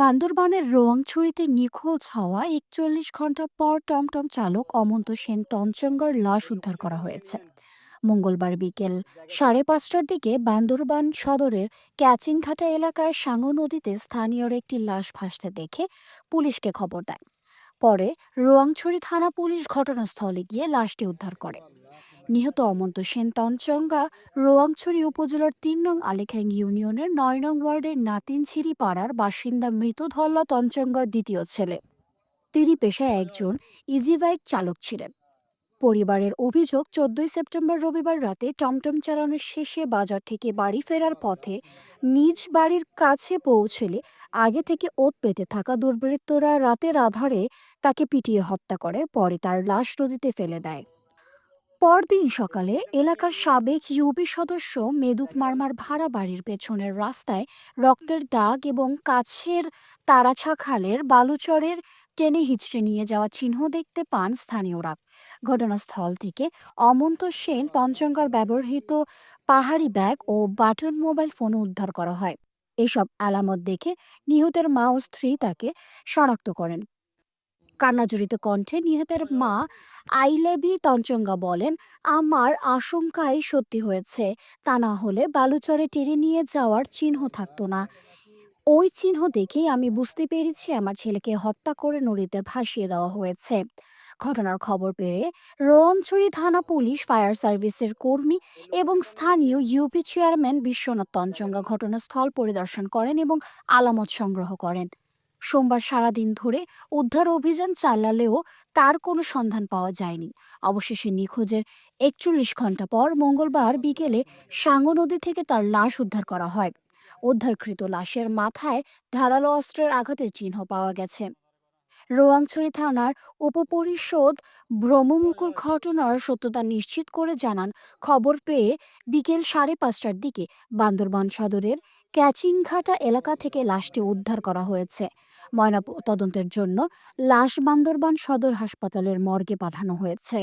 বান্দরবানের রোয়াংছড়িতে নিখোঁজ হওয়া একচল্লিশ ঘণ্টা পর টমটম চালক অমন্ত সেন তঞ্চঙ্গর লাশ উদ্ধার করা হয়েছে। মঙ্গলবার বিকেল সাড়ে পাঁচটার দিকে বান্দরবান সদরের ক্যাচিংঘাটা এলাকায় সাঙ্গু নদীতে স্থানীয়র একটি লাশ ভাসতে দেখে পুলিশকে খবর দেয়। পরে রোয়াংছড়ি থানা পুলিশ ঘটনাস্থলে গিয়ে লাশটি উদ্ধার করে। নিহত অমন্ত সেন তঞ্চঙ্গা, রোয়াংছড়ি উপজেলার তিন নং আলেখাং ইউনিয়নের নয় নং ওয়ার্ডের নাতিনছিরি পাড়ার বাসিন্দা মৃত ধল্লা তঞ্চঙ্গার দ্বিতীয় ছেলে। তিনি পেশায় একজন ইজিবাইক চালক ছিলেন। পরিবারের অভিযোগ, চোদ্দই সেপ্টেম্বর রবিবার রাতে টমটম চালানোর শেষে বাজার থেকে বাড়ি ফেরার পথে নিজ বাড়ির কাছে পৌঁছলে আগে থেকে ওত পেতে থাকা দুর্বৃত্তরা রাতের আধারে তাকে পিটিয়ে হত্যা করে, পরে তার লাশ নদীতে ফেলে দেয়। পরদিন সকালে এলাকার সাবেক ইউপি সদস্য মেদুক মার্মার ভাড়া বাড়ির পেছনের রাস্তায় রক্তের দাগ এবং কাছের তারাছা খালের বালুচরের টেনে হিচড়ে নিয়ে যাওয়া চিহ্ন দেখতে পান স্থানীয়রা। ঘটনাস্থল থেকে অমন্ত সেন পঞ্চঙ্গার ব্যবহৃত পাহাড়ি ব্যাগ ও বাটন মোবাইল ফোন উদ্ধার করা হয়। এসব আলামত দেখে নিহতের মা ও স্ত্রী তাকে শনাক্ত করেন। কান্নাজড়িত কণ্ঠে নিহতের মা আইলেবি তঞ্চঙ্গা বলেন, আমার আশঙ্কাই সত্যি হয়েছে, তা না হলে বালুচরে টেনে নিয়ে যাওয়ার চিহ্ন থাকতো না। ওই চিহ্ন দেখেই আমি বুঝতে পেরেছি আমার ছেলেকে হত্যা করে নদীতে ভাসিয়ে দেওয়া হয়েছে। ঘটনার খবর পেয়ে রোয়াংছড়ি থানা পুলিশ, ফায়ার সার্ভিসের কর্মী এবং স্থানীয় ইউপি চেয়ারম্যান বিশ্বনাথ তঞ্চঙ্গা ঘটনাস্থল পরিদর্শন করেন এবং আলামত সংগ্রহ করেন। সোমবার সারাদিন ধরে উদ্ধার অভিযান চালালেও তার কোনো সন্ধান পাওয়া যায়নি। অবশেষে নিখোঁজের একচল্লিশ ঘণ্টা পর মঙ্গলবার বিকেলে সাঙ্গু নদী থেকে তার লাশ উদ্ধার করা হয়। উদ্ধারকৃত লাশের মাথায় ধারালো অস্ত্রের আঘাতের চিহ্ন পাওয়া গেছে। রোয়াংছড়ি থানার উপপরিষদ ব্রহ্মমুকুল ঘটনার সত্যতা নিশ্চিত করে জানান, খবর পেয়ে বিকেল সাড়ে পাঁচটার দিকে বান্দরবান সদরের ক্যাচিংঘাটা এলাকা থেকে লাশটি উদ্ধার করা হয়েছে। ময়না তদন্তের জন্য লাশ বান্দরবান সদর হাসপাতালের মর্গে পাঠানো হয়েছে।